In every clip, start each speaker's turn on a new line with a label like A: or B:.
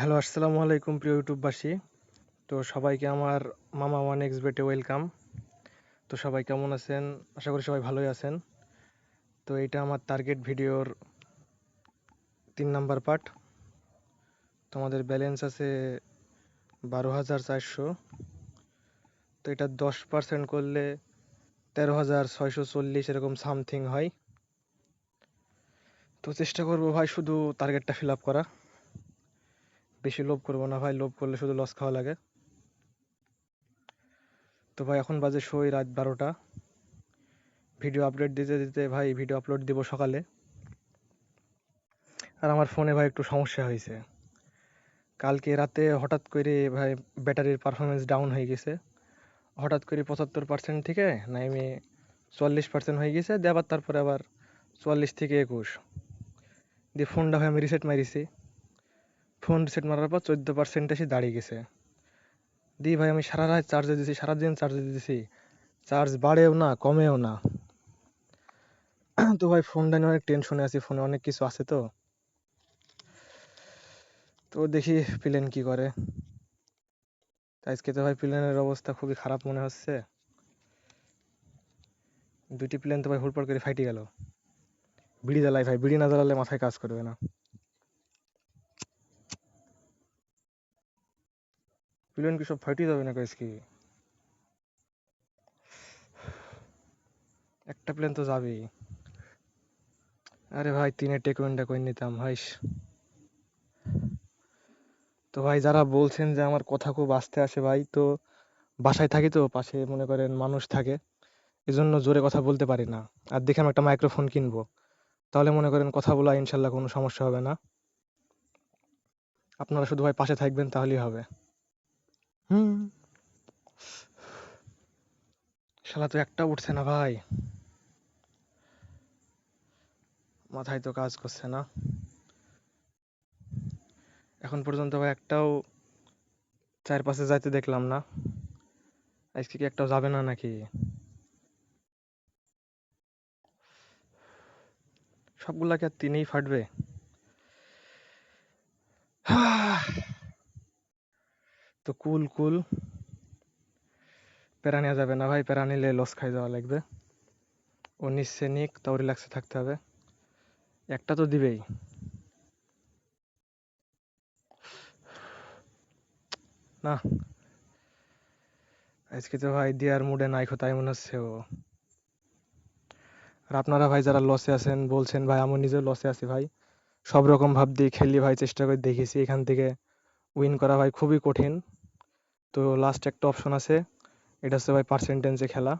A: Hello, আসসালামু আলাইকুম প্রিয় ইউটিউববাসী। তো সবাইকে আমার মামা ওয়ান এক্স বেটে ওয়েলকাম। তো সবাই কেমন আছেন? আশা করি সবাই ভালোই আছেন। তো এটা আমার টার্গেট ভিডিওর তিন নাম্বার পার্ট তোমাদের ব্যালেন্স আছে বারো হাজার চারশো। তো এটা দশ পার্সেন্ট করলে তেরো হাজার ছয়শো চল্লিশ এরকম সামথিং হয়। তো চেষ্টা করব ভাই শুধু টার্গেটটা ফিল আপ করা। বেশি লোভ করব না ভাই, লোভ করলে শুধু লস খাওয়া লাগে। তো ভাই, এখন বাজে শোই রাত বারোটা। ভিডিও আপলোড দিতে দিতে ভাই ভিডিও আপলোড দিব সকালে। আর আমার ফোনে ভাই একটু সমস্যা হয়েছে। কালকে রাতে হঠাৎ করে ভাই ব্যাটারির পারফরমেন্স ডাউন হয়ে গেছে। হঠাৎ করে পঁচাত্তর পার্সেন্ট থেকে নাইমে চুয়াল্লিশ পার্সেন্ট হয়ে গেছে, দিয়ে তারপরে আবার চুয়াল্লিশ থেকে একুশ। দিয়ে ফোনটা ভাই আমি রিসেট মারিছি। ফোন রিসেট মারার পর চোদ্দ পার্সেন্ট এসে দাঁড়িয়ে গেছে। দি ভাই, আমি সারা রাত চার্জে দিয়েছি সারাদিন চার্জে দিয়েছি চার্জ বাড়েও না, কমেও না। তো ভাই ফোনটা নিয়ে অনেক টেনশনে আছি ফোনে অনেক কিছু আছে তো। তো দেখি প্লেন কি করে। আজকে তো ভাই প্লেনের অবস্থা খুবই খারাপ মনে হচ্ছে। দুটি প্লেন তো ভাই হুড়পড় করে ফাইটে গেল। বিড়ি জ্বালাই ভাই, বিড়ি না জ্বালালে মাথায় কাজ করবে না। প্লেন কি সব ফাইটে যাবে না আজকে? একটা প্লেন তো যাবেই। আরে ভাই, তিনের টেকুইনটা করে নিতাম ভাই তো ভাই, যারা বলছেন যে আমার কথা খুব আস্তে আসে ভাই, তো বাসায় থাকি তো, পাশে মনে করেন মানুষ থাকে, এজন্য জোরে কথা বলতে পারি না। আর দেখে আমি একটা মাইক্রোফোন কিনবো। তাহলে মনে করেন কথা বলা ইনশাল্লাহ কোনো সমস্যা হবে না। আপনারা শুধু ভাই পাশে থাকবেন, তাহলেই হবে। হুম। শালা তো একটা উঠছে না ভাই। মাথায় তো কাজ করছে না। এখন পর্যন্ত ভাই একটাও চার পাশে যাইতে দেখলাম না। আজকে কি একটাও যাবে না নাকি? সবগুলাকে আর তিনেই ফাটবে? তো কুল কুল। প্যারা নেওয়া যাবে না ভাই, প্যারা নিলে লস খাই যাওয়া লাগবে। ও নিচ্ছে নিক, তাও রিল্যাক্সে থাকতে হবে। একটা তো দিবেই। না। আজকে তো ভাই দেওয়ার মুডে নাই তাই মনে হচ্ছে ও। আর আপনারা ভাই যারা লসে আছেন, বলছেন ভাই আমি নিজেও লসে আছি ভাই। সব রকম ভাব দিয়ে খেলি ভাই, চেষ্টা করে দেখেছি। এখান থেকে উইন করা ভাই খুবই কঠিন। তো লাস্ট একটা অপশন আছে। এটা হচ্ছে ভাই পার্সেন্টেন্সে খেলা।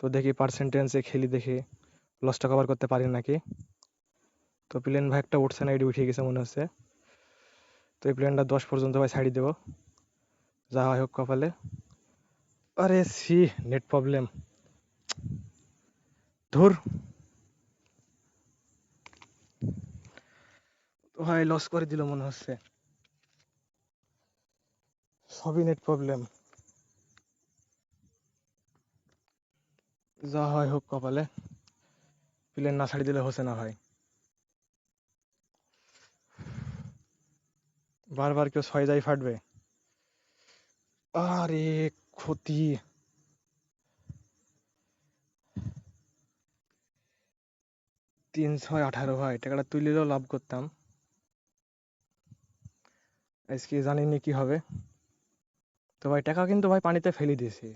A: তো দেখি পার্সেন্টেন্সে খেলি দেখি লসটা কভার করতে পারি নাকি। তো প্লেন ভাই একটা উঠছে না এটি উঠে গেছে মনে হচ্ছে। তো এই প্লেনটা দশ পর্যন্ত ভাই ছাড়ি দেবো। যা হয় হোক কপালে। আরে সি নেট প্রবলেম ধুর। ভাই লস করে দিল মনে হচ্ছে। সবই নেট প্রবলেম যা হয় হোক কপালে প্লেন না ছাড়ি দিলে হচ্ছে না ভাই। বারবার কেউ ছয় যাই ফাটবে। আরে ক্ষতি। তিন ছয় আঠারো ভাই, টাকাটা তুলিলেও লাভ করতাম। আজকে জানি নি কি হবে। তো ভাই, টাকা কিন্তু ভাই পানিতে ফেলে দিয়েছি।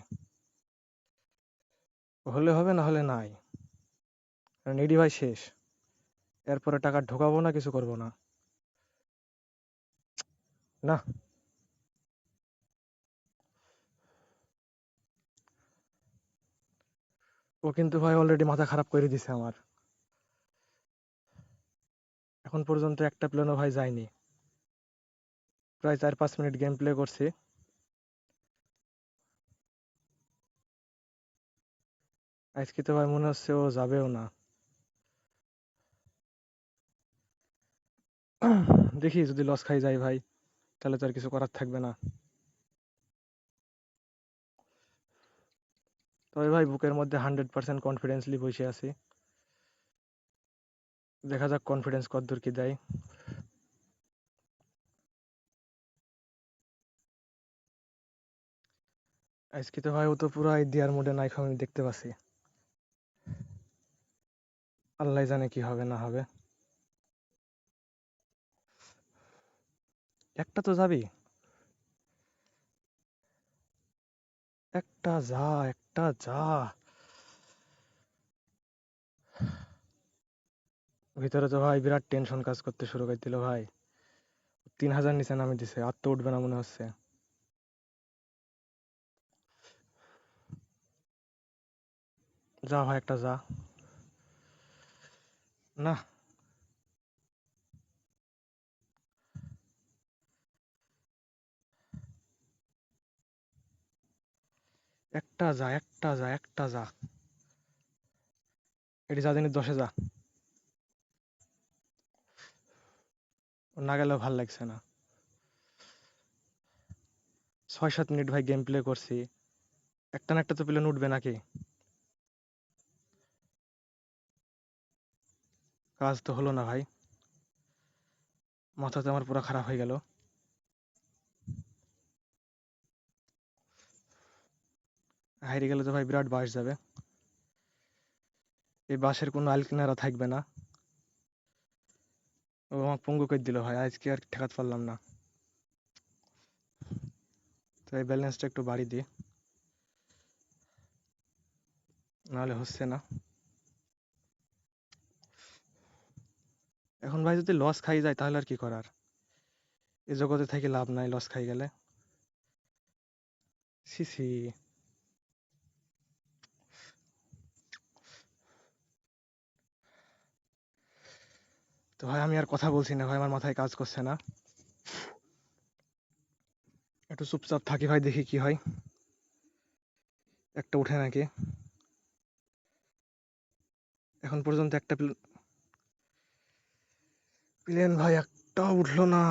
A: হলে হবে, না হলে নাই। নেডি ভাই শেষ। এরপরে টাকা ঢোকাবো না, কিছু করব না। না। ও কিন্তু ভাই অলরেডি মাথা খারাপ করে দিছে আমার। এখন পর্যন্ত একটা প্লেনও ভাই যায়নি। প্রায় চার পাঁচ মিনিট গেম প্লে করছি। আজকে তো ভাই মনে হচ্ছে ও যাবেও না। দেখি যদি লস খাই যায় ভাই, তাহলে তো আর কিছু করার থাকবে না। তবে ভাই বুকের মধ্যে হান্ড্রেড পার্সেন্ট কনফিডেন্সলি বসে আছি। দেখা যাক কনফিডেন্স কতদূর কি দেয়। আজকে তো ভাই ও তো পুরাই দেয়ার মোডে নাই আমি দেখতে পাচ্ছি। আল্লাহ জানে কি হবে, না হবে। একটা তো যাবি। একটা যা একটা যা। ভিতরে তো ভাই বিরাট টেনশন কাজ করতে শুরু করে দিল ভাই। তিন হাজার নিচে নামে দিছে, আর তো উঠবে না মনে হচ্ছে। যা ভাই, একটা যা। না। একটা যা একটা যা একটা যা। এটি যা জানি দশে যা। না গেলেও ভালো লাগছে না। ছয় সাত মিনিট ভাই গেম প্লে করছি। একটা না একটা তো প্লেন উঠবে নাকি? কাজ তো হলো না ভাই। মাথাতে আমার পুরো খারাপ হয়ে গেল। হারিয়ে গেলে তো ভাই বিরাট বাস যাবে। এই বাসের কোনো আল কিনারা থাকবে না। ও আমাকে পঙ্গু করে দিল ভাই, আজকে আর ঠেকাতে পারলাম না। তো এই ব্যালেন্সটা একটু বাড়ি দিই। নাহলে হচ্ছে না। ভাই যদি লস খাই যায়, তাহলে আর কি করার? এ জগতে থেকে লাভ নাই লস খাই গেলে। সি তো ভাই, আমি আর কথা বলছি না, ভাই, আমার মাথায় কাজ করছে না। একটু চুপচাপ থাকি ভাই, দেখি কি হয়। একটা উঠে নাকি। এখন পর্যন্ত একটা প্লেন ভাই একটাও উঠল না।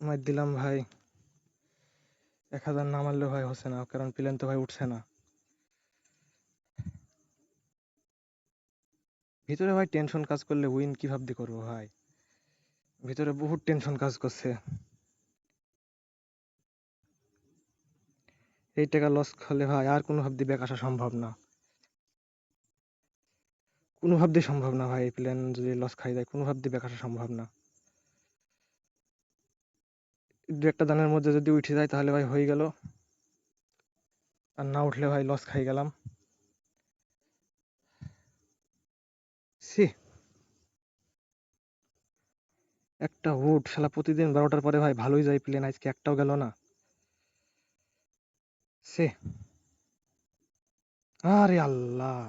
A: মার দিলাম ভাই। এক হাজার না মারলে ভাই হচ্ছে না, কারণ প্লেন তো ভাই উঠছে না। ভিতরে ভাই টেনশন কাজ করলে উইন কি ভাবতে করব ভাই? ভিতরে বহুত টেনশন কাজ করছে। এই টাকা লস হলে ভাই আর কোনো ভাবতে ব্যাক আসা সম্ভব না। কোনো ভাবতে সম্ভব না ভাই, এই প্ল্যান যদি লস খাই যায় কোনো ভাবতে ব্যাক আসা সম্ভব না। দু একটা দানের মধ্যে যদি উঠে যায়, তাহলে ভাই হয়ে গেল। আর না উঠলে ভাই লস খাই গেলাম। সি একটা উঠ, শালা প্রতিদিন বারোটার পরে ভাই ভালোই যায় প্লেন আজকে একটাও গেল না। সে আরে আল্লাহ!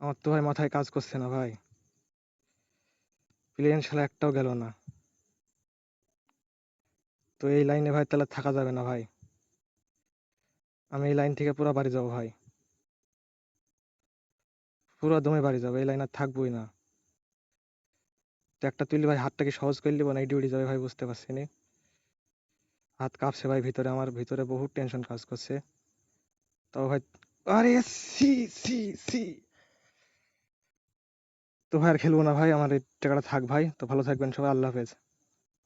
A: আমার তো ভাই মাথায় কাজ করছে না ভাই। প্লেন শালা একটাও গেল না। তো এই লাইনে ভাই তাহলে থাকা যাবে না ভাই। আমি এই লাইন থেকে পুরো বাড়ি যাব ভাই। পুরো দমে বাড়ি যাব, এই লাইন আর থাকবোই না। তো একটা তুলি ভাই হাতটাকে সহজ করে নিবো না? ডিউটি যাবে ভাই, বুঝতে পারছি নি। হাত কাঁপছে ভাই ভিতরে, আমার ভিতরে বহুত টেনশন কাজ করছে। তাও ভাই, আরে সি সি সি। তো ভাই আর খেলব না ভাই, আমার এই টাকাটা থাক ভাই। তো ভালো থাকবেন সবাই, আল্লাহ হাফেজ।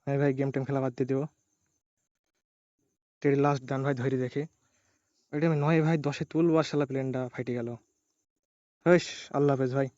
A: হ্যাঁ ভাই গেম টেম খেলা বাদ দিয়ে দেবো। টেরি লাস্ট ডান ভাই ধরে দেখে। এটা আমি নয় ভাই, দশে তুলবো আর শালা প্লেনটা ফাইটে গেল। হেস আল্লাহ হাফেজ ভাই।